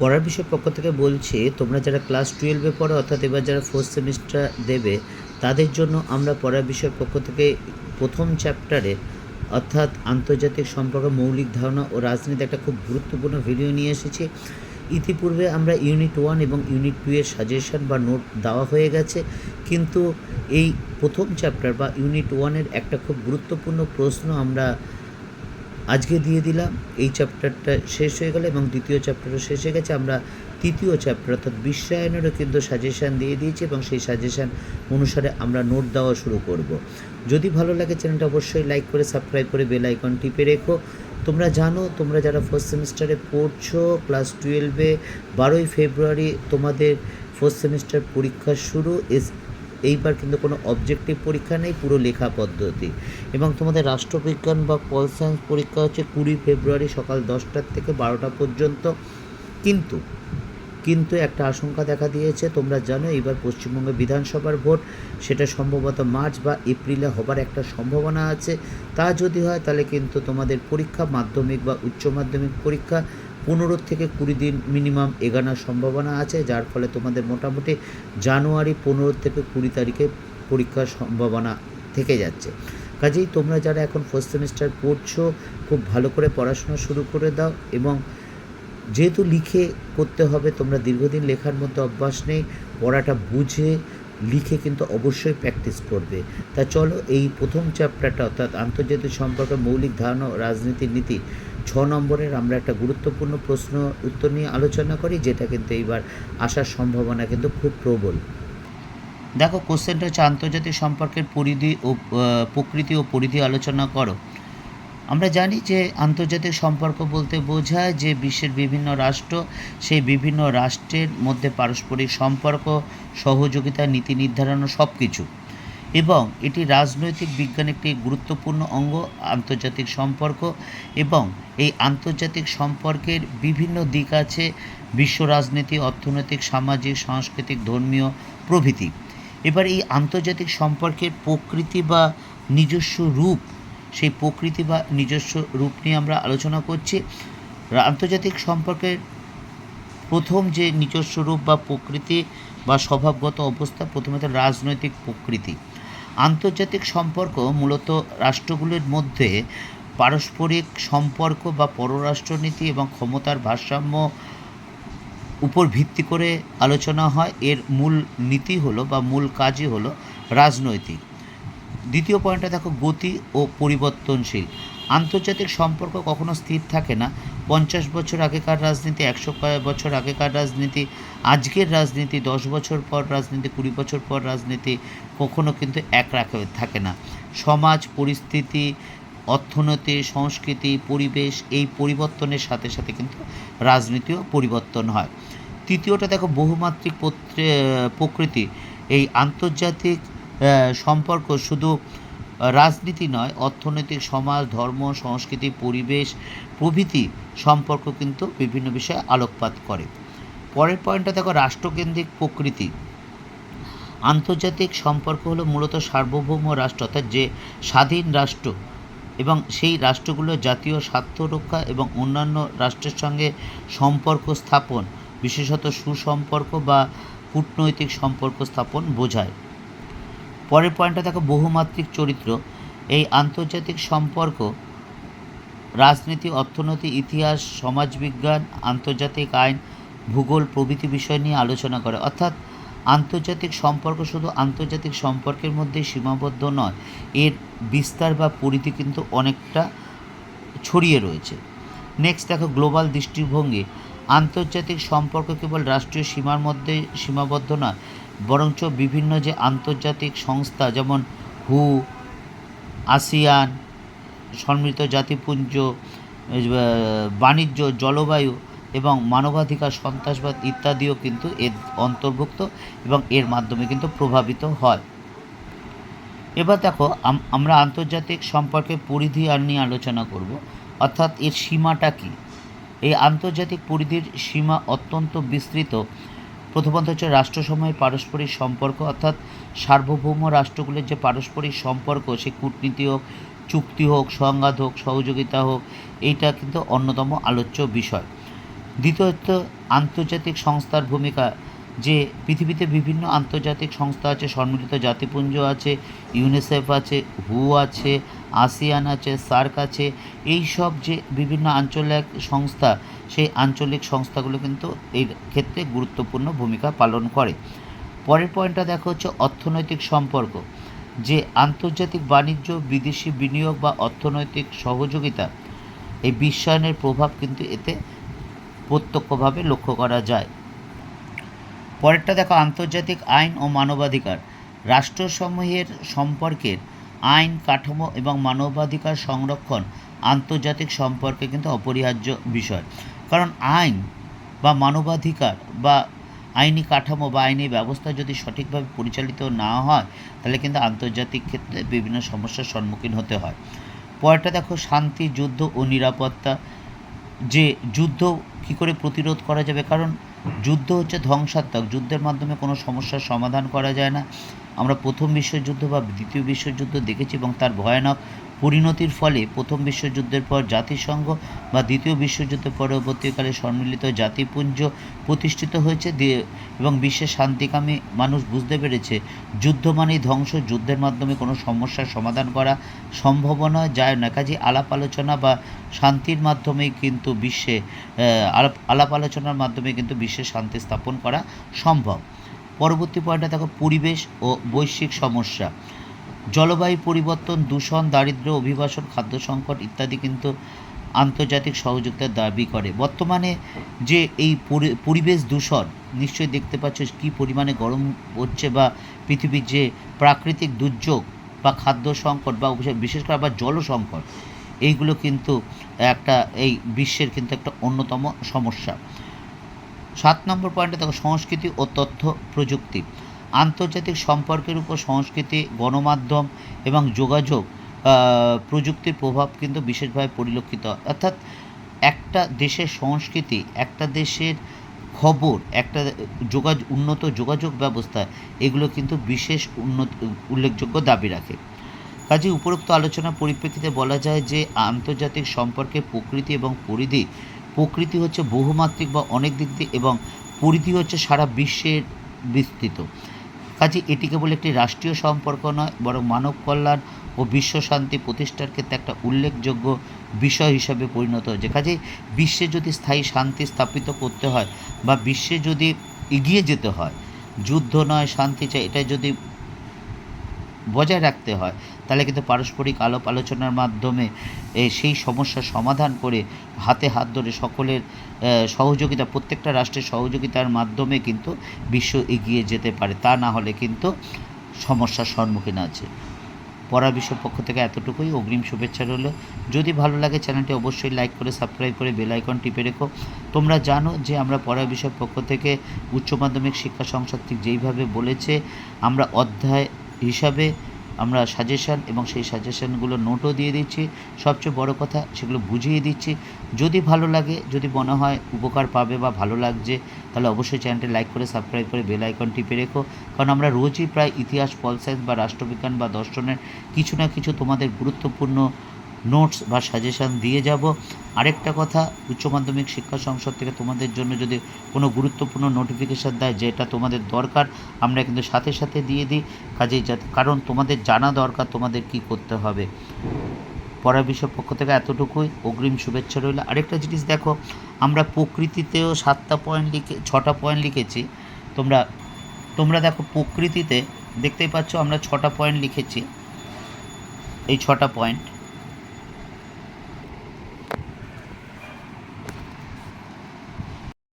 পড়ার বিষয় পক্ষ থেকে বলছি, তোমরা যারা ক্লাস টুয়েলভে পড়ো, অর্থাৎ এবার যারা ফোর্থ সেমিস্টার দেবে, তাদের জন্য আমরা পড়ার বিষয় পক্ষ থেকে প্রথম চ্যাপ্টারে অর্থাৎ আন্তর্জাতিক সম্পর্ক, মৌলিক ধারণা ও রাজনীতি একটা খুব গুরুত্বপূর্ণ ভিডিও নিয়ে এসেছি। ইতিপূর্বে আমরা ইউনিট ওয়ান এবং ইউনিট টু এর সাজেশন বা নোট দেওয়া হয়ে গেছে, কিন্তু এই প্রথম চ্যাপ্টার বা ইউনিট ওয়ানের একটা খুব গুরুত্বপূর্ণ প্রশ্ন আমরা আজকে দিয়ে দিলাম। এই চ্যাপ্টারটা শেষ হয়ে গেল এবং দ্বিতীয় চ্যাপ্টারও শেষ হয়ে গেছে। আমরা তৃতীয় চ্যাপ্টার অর্থাৎ বিশ্বায়নেরও কিন্তু সাজেশান দিয়ে দিয়েছি এবং সেই সাজেশান অনুসারে আমরা নোট দেওয়া শুরু করব। যদি ভালো লাগে চ্যানেলটা অবশ্যই লাইক করে সাবস্ক্রাইব করে বেল আইকন টিপে রেখো। তোমরা জানো, তোমরা যারা ফার্স্ট সেমিস্টারে পড়ছো ক্লাস টুয়েলভে বারোই ফেব্রুয়ারি তোমাদের ফার্স্ট সেমিস্টার পরীক্ষা শুরু এস এইবার কিন্তু কোনো অবজেক্টিভ পরীক্ষা নেই, পুরো লেখা পদ্ধতি। এবং তোমাদের রাষ্ট্রবিজ্ঞান বা পল সায়েন্স পরীক্ষা হচ্ছে কুড়ি ফেব্রুয়ারি সকাল দশটার থেকে বারোটা পর্যন্ত। কিন্তু কিন্তু একটা আশঙ্কা দেখা দিয়েছে, তোমরা জানো এবার পশ্চিমবঙ্গে বিধানসভার ভোট, সেটা সম্ভবত মার্চ বা এপ্রিলে হবার একটা সম্ভাবনা আছে। তা যদি হয় তাহলে কিন্তু তোমাদের পরীক্ষা, মাধ্যমিক বা উচ্চ মাধ্যমিক পরীক্ষা পনেরো থেকে কুড়ি দিন মিনিমাম এগানোর সম্ভাবনা আছে, যার ফলে তোমাদের মোটামুটি জানুয়ারি পনেরো থেকে কুড়ি তারিখে পরীক্ষার সম্ভাবনা থেকে যাচ্ছে। কাজেই তোমরা যারা এখন ফার্স্ট সেমিস্টার পড়ছো, খুব ভালো করে পড়াশোনা শুরু করে দাও এবং যেহেতু লিখে করতে হবে, তোমরা দীর্ঘদিন লেখার মধ্যে অভ্যাস নেই, পড়াটা বুঝে লিখে কিন্তু অবশ্যই প্র্যাকটিস করবে। তা চলো এই প্রথম চ্যাপ্টারটা অর্থাৎ আন্তর্জাতিক সম্পর্কে মৌলিক ধারণা ও রাজনীতির নীতি ছ নম্বরের আমরা একটা গুরুত্বপূর্ণ প্রশ্ন উত্তর নিয়ে আলোচনা করি, যেটা কিন্তু এইবার আসার সম্ভাবনা কিন্তু খুব প্রবল। দেখো কোশ্চেনটা হচ্ছে আন্তর্জাতিক সম্পর্কের পরিধি ও প্রকৃতি ও পরিধি আলোচনা করো। আমরা জানি যে আন্তর্জাতিক সম্পর্ক বলতে বোঝায় যে বিশ্বের বিভিন্ন রাষ্ট্র, সেই বিভিন্ন রাষ্ট্রের মধ্যে পারস্পরিক সম্পর্ক, সহযোগিতা, নীতি নির্ধারণ সব কিছু এবং এটি রাজনৈতিক বিজ্ঞান একটি গুরুত্বপূর্ণ অঙ্গ, আন্তর্জাতিক সম্পর্ক এবং এই আন্তর্জাতিক সম্পর্কের বিভিন্ন দিক আছে বিশ্ব রাজনীতি, অর্থনৈতিক, সামাজিক, সাংস্কৃতিক, ধর্মীয় প্রভৃতি। এবার এই আন্তর্জাতিক সম্পর্কের প্রকৃতি বা নিজস্ব রূপ, সেই প্রকৃতি বা নিজস্ব রূপ নিয়ে আমরা আলোচনা করছি। আন্তর্জাতিক সম্পর্কের প্রথম যে নিজস্ব রূপ বা প্রকৃতি বা স্বভাবগত অবস্থা প্রথমত রাজনৈতিক প্রকৃতি। আন্তর্জাতিক সম্পর্ক মূলত রাষ্ট্রগুলির মধ্যে পারস্পরিক সম্পর্ক বা পররাষ্ট্রনীতি এবং ক্ষমতার ভারসাম্য উপর ভিত্তি করে আলোচনা হয়। এর মূল নীতি হলো বা মূল কাজই হলো রাজনৈতিক। দ্বিতীয় পয়েন্টটা দেখো, গতি ও পরিবর্তনশীল। আন্তর্জাতিক সম্পর্ক কখনো স্থির থাকে না। পঞ্চাশ বছর আগেকার রাজনীতি, একশো বছর আগেকার রাজনীতি, আজকের রাজনীতি, দশ বছর পর রাজনীতি, কুড়ি বছর পর রাজনীতি কখনো কিন্তু এক রাখে থাকে না। সমাজ, পরিস্থিতি, অর্থনীতি, সংস্কৃতি, পরিবেশ এই পরিবর্তনের সাথে সাথে কিন্তু রাজনীতিও পরিবর্তন হয়। তৃতীয়টা দেখো, বহুমাত্রিক প্রকৃতি। এই আন্তর্জাতিক সম্পর্ক শুধু রাজনীতি নয় অর্থনৈতিক সমাজ, ধর্ম, সংস্কৃতি, পরিবেশ, প্রভৃতি সম্পর্ক কিন্তু বিভিন্ন বিষয়ে আলোকপাত করে। পরের পয়েন্টটা দেখো, রাষ্ট্রকেন্দ্রিক প্রকৃতি। আন্তর্জাতিক সম্পর্ক হলো মূলত সার্বভৌম রাষ্ট্র, অর্থাৎ যে স্বাধীন রাষ্ট্র এবং সেই রাষ্ট্রগুলো জাতীয় স্বার্থ রক্ষা এবং অন্যান্য রাষ্ট্রের সঙ্গে সম্পর্ক স্থাপন, বিশেষত সুসম্পর্ক বা কূটনৈতিক সম্পর্ক স্থাপন বোঝায়। পরের পয়েন্টটা দেখো, বহুমাত্রিক চরিত্র। এই আন্তর্জাতিক সম্পর্ক, রাজনীতি, অর্থনীতি, ইতিহাস, সমাজবিজ্ঞান, আন্তর্জাতিক আইন, ভূগোল প্রভৃতি বিষয় নিয়ে আলোচনা করে। অর্থাৎ আন্তর্জাতিক সম্পর্ক শুধু আন্তর্জাতিক সম্পর্কের মধ্যেই সীমাবদ্ধ নয়, এর বিস্তার বা পরিধি কিন্তু অনেকটা ছড়িয়ে রয়েছে। নেক্সট দেখো গ্লোবাল দৃষ্টিভঙ্গি। আন্তর্জাতিক সম্পর্ক কেবল রাষ্ট্রীয় সীমার মধ্যে সীমাবদ্ধ নয় বরঞ্চ বিভিন্ন যে আন্তর্জাতিক সংস্থা, যেমন হু, আসিয়ান সম্মিলিত জাতিপুঞ্জ বাণিজ্য, জলবায়ু এবং মানবাধিকার, সন্ত্রাসবাদ ইত্যাদিও কিন্তু এর অন্তর্ভুক্ত এবং এর মাধ্যমে কিন্তু প্রভাবিত হয়। এবার দেখো, আম- আমরা আন্তর্জাতিক সম্পর্কে পরিধি আর নিয়ে আলোচনা করব। অর্থাৎ এর সীমাটা কী? এই আন্তর্জাতিক পরিধির সীমা অত্যন্ত বিস্তৃত। প্রথমত হচ্ছে রাষ্ট্রসমূহের পারস্পরিক সম্পর্ক, অর্থাৎ সার্বভৌম রাষ্ট্রগুলির যে পারস্পরিক সম্পর্ক সে কূটনীতি হোক, চুক্তি হোক, সংঘাত হোক, সহযোগিতা হোক, এইটা কিন্তু অন্যতম আলোচ্য বিষয়। দ্বিতীয়ত, আন্তর্জাতিক সংস্থার ভূমিকা যে পৃথিবীতে বিভিন্ন আন্তর্জাতিক সংস্থা আছে, সম্মিলিত জাতিপুঞ্জ আছে, ইউনিসেফ আছে, হু আছে, আসিয়ান আছে, সার্ক আছে এই সব যে বিভিন্ন আঞ্চলিক সংস্থা, সেই আঞ্চলিক সংস্থাগুলো কিন্তু এর ক্ষেত্রে গুরুত্বপূর্ণ ভূমিকা পালন করে। পরের পয়েন্টটা দেখা হচ্ছে অর্থনৈতিক সম্পর্ক। যে আন্তর্জাতিক বাণিজ্য, বিদেশি বিনিয়োগ বা অর্থনৈতিক সহযোগিতা, এই বিশ্বায়নের প্রভাব কিন্তু এতে প্রত্যক্ষভাবে লক্ষ্য করা যায়। পরেরটা দেখো, আন্তর্জাতিক আইন ও মানবাধিকার। রাষ্ট্রসমূহের সম্পর্কের আইন, কাঠামো এবং মানবাধিকার সংরক্ষণ আন্তর্জাতিক সম্পর্কে কিন্তু অপরিহার্য বিষয়। কারণ আইন বা মানবাধিকার বা আইনি কাঠামো বা আইনি ব্যবস্থা যদি সঠিকভাবে পরিচালিত না হয়, তাহলে কিন্তু আন্তর্জাতিক ক্ষেত্রে বিভিন্ন সমস্যার সম্মুখীন হতে হয়। পরেরটা দেখো, শান্তি, যুদ্ধ ও নিরাপত্তা। যে যুদ্ধ কী করে প্রতিরোধ করা যাবে? কারণ যুদ্ধ হচ্ছে ধ্বংসাত্মক। যুদ্ধের মাধ্যমে কোনো সমস্যার সমাধান করা যায় না। আমরা প্রথম বিশ্বযুদ্ধ বা দ্বিতীয় বিশ্বযুদ্ধ দেখেছি এবং তার ভয়ানক পরিণতির ফলে প্রথম বিশ্বযুদ্ধের পর জাতিসংঘ বা দ্বিতীয় বিশ্বযুদ্ধের পরবর্তীকালে সম্মিলিত জাতিপুঞ্জ প্রতিষ্ঠিত হয়েছে দিয়ে- এবং বিশ্বের শান্তিকামী মানুষ বুঝতে পেরেছে, যুদ্ধ মানেই ধ্বংস, যুদ্ধের মাধ্যমে কোনো সমস্যার সমাধান করা সম্ভব নয়। যায় না কাজে আলাপ আলোচনা বা শান্তির মাধ্যমেই কিন্তু বিশ্বে আলাপ আলাপ আলোচনার মাধ্যমে কিন্তু বিশ্বে শান্তি স্থাপন করা সম্ভব। পরবর্তী পয়েন্টটা দেখো, পরিবেশ ও বৈশ্বিক সমস্যা। জলবায়ু পরিবর্তন, দূষণ, দারিদ্র্য, অভিবাসন, খাদ্য সংকট ইত্যাদি কিন্তু আন্তর্জাতিক সহযোগিতার দাবি করে। বর্তমানে যে এই পরি- পরিবেশ দূষণ, নিশ্চয়ই দেখতে পাচ্ছ কী পরিমাণে গরম হচ্ছে বা পৃথিবীর যে প্রাকৃতিক দুর্যোগ বা খাদ্য সংকট বা বিশেষ করে আবার জল সংকট, এইগুলো কিন্তু একটা, এই বিশ্বের কিন্তু একটা অন্যতম সমস্যা। সাত নম্বর পয়েন্টে দেখো সংস্কৃতি ও তথ্য প্রযুক্তি। আন্তর্জাতিক সম্পর্কের উপর সংস্কৃতি, গণমাধ্যম এবং যোগাযোগ প্রযুক্তির প্রভাব কিন্তু বিশেষভাবে পরিলক্ষিত হয়। অর্থাৎ একটা দেশের সংস্কৃতি, একটা দেশের খবর, একটা যোগাযোগ উন্নত যোগাযোগ ব্যবস্থা, এগুলো কিন্তু বিশেষ উন্নত, উল্লেখযোগ্য দাবি রাখে কাজে উপরোক্ত আলোচনার পরিপ্রেক্ষিতে বলা যায় যে, আন্তর্জাতিক সম্পর্কে প্রকৃতি এবং পরিধি, প্রকৃতি হচ্ছে বহুমাত্রিক বা অনেক দিক দিয়ে এবং পরিধি হচ্ছে সারা বিশ্বের বিস্তৃত কাজে এটি কেবল একটি রাষ্ট্রীয় সম্পর্ক নয়, বরং মানব কল্যাণ ও বিশ্ব শান্তি প্রতিষ্ঠার ক্ষেত্রে একটা উল্লেখযোগ্য বিষয় হিসাবে পরিণত হয়েছে। কাজে বিশ্বে যদি স্থায়ী শান্তি স্থাপিত করতে হয় বা বিশ্বে যদি এগিয়ে যেতে হয়, যুদ্ধ নয়, শান্তি চাই এটা যদি বজায় রাখতে হয়। তাহলে কিন্তু পারস্পরিক আলাপ আলোচনার মাধ্যমে সেই সমস্যার সমাধান করে হাতে হাত ধরে সকলের সহযোগিতা, প্রত্যেকটা রাষ্ট্রের সহযোগিতার মাধ্যমে কিন্তু বিশ্ব এগিয়ে যেতে পারে। তা না হলে কিন্তু সমস্যার সম্মুখীন আছে। পড়া বিষয়ের পক্ষ থেকে এতটুকুই। অগ্রিম শুভেচ্ছা রইল। যদি ভালো লাগে চ্যানেলটি অবশ্যই লাইক করে, সাবস্ক্রাইব করে, বেল আইকন টিপে রেখো। তোমরা জানো যে আমরা পড়া বিষয়ের পক্ষ থেকে উচ্চ মাধ্যমিক শিক্ষা সংসদ ঠিক যেইভাবে বলেছে, আমরা অধ্যায় হিসাবে আমরা সাজেশান এবং সেই সাজেশানগুলো নোটও দিয়ে দিচ্ছি। সবচেয়ে বড় কথা সেগুলো বুঝিয়ে দিচ্ছি। যদি ভালো লাগে, যদি মনে হয় উপকার পাবে বা ভালো লাগছে, তাহলে অবশ্যই চ্যানেলটি লাইক করে সাবস্ক্রাইব করে বেল আইকন টিপে রেখো। কারণ আমরা রোজই প্রায় ইতিহাস, পল সায়েন্স বা রাষ্ট্রবিজ্ঞান বা দর্শনের কিছু না কিছু তোমাদের গুরুত্বপূর্ণ নোটস বা সাজেশান দিয়ে যাব। আরেকটা কথা, উচ্চ মাধ্যমিক শিক্ষা সংসদ থেকে তোমাদের জন্য যদি কোনো গুরুত্বপূর্ণ নোটিফিকেশান দেয়, যেটা তোমাদের দরকার, আমরা কিন্তু সাথে সাথে দিয়ে দিই। কাজেই যাতে, কারণ তোমাদের জানা দরকার, তোমাদের কি করতে হবে। পড়া বিষয় পক্ষ থেকে এতটুকুই। অগ্রিম শুভেচ্ছা রইল। আরেকটা জিনিস দেখো, আমরা প্রকৃতিতেও সাতটা পয়েন্ট লিখে, ছটা পয়েন্ট লিখেছি। তোমরা তোমরা দেখো প্রকৃতিতে, দেখতেই পাচ্ছ আমরা ছটা পয়েন্ট লিখেছি। এই ছটা পয়েন্ট